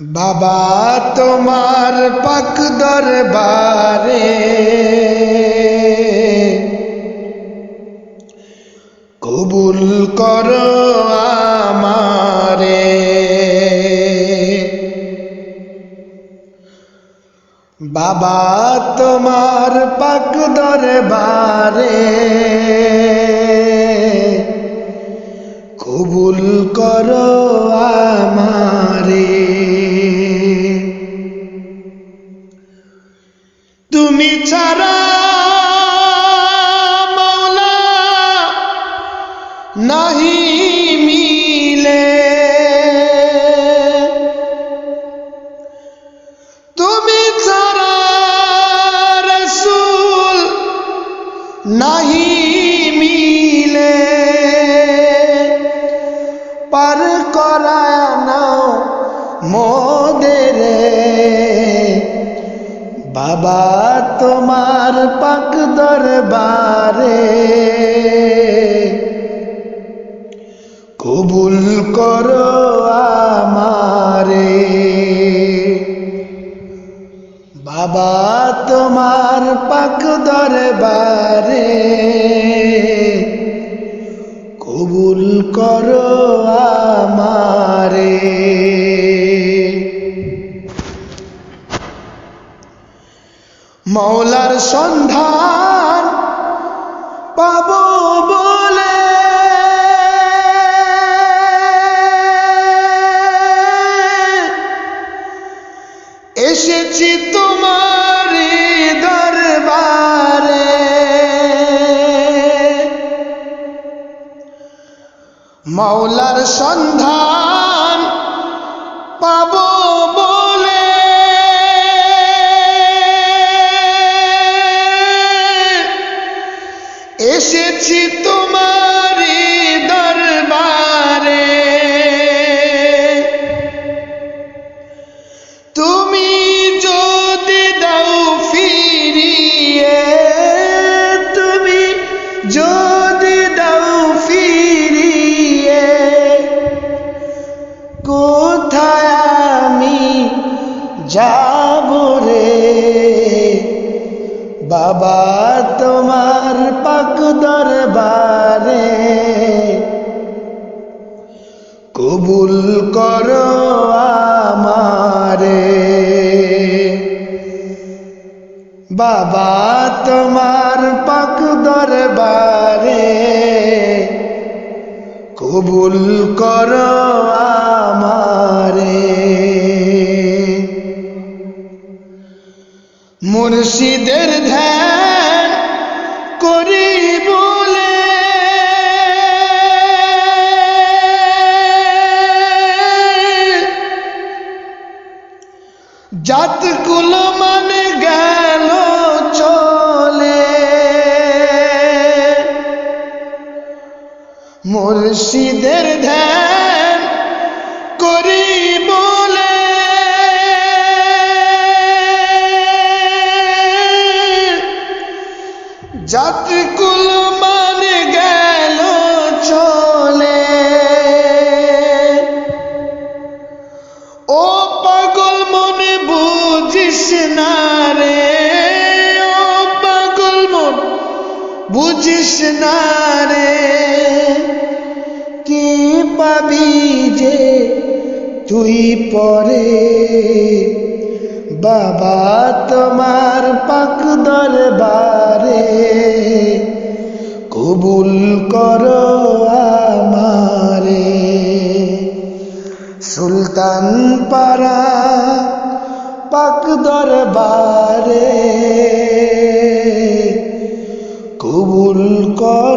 বাবা তোমার পাক দরবারে। কবুল কর আমারে। বাবা তোমার পাক দরবারে। কবুল করো আমারে। তুমি ছাড়া নাহি মিলে। তুমি ছাড়া রসুল নাহি মিলে। পার করায় নাও মোদের। বাবা তোমার পাক দরবারে। কবুল করো আমারে। বাবা তোমার পাক দরবারে। কবুল করো আমারে। মৌলার সন্ধান পাব বলে। এসেছি তোমার দরবারে। মৌলার সন্ধান এসেছি তোমার দরবারে। তুমি বাবা তোমার পাক দরবারে। কবুল করো আমারে। বাবা তোমার পাক দরবারে। কবুল করো জাতগুলো মানে গেল চলে। মুর্শিদের ধ্যান করি বলে। জাতকুল বুঝিস না রে, কি পাবি যে তুই পরে? বাবা তোমার পাক দরবারে কবুল করো আমারে। সুলতান পারা পাক দরবারে কবুল করো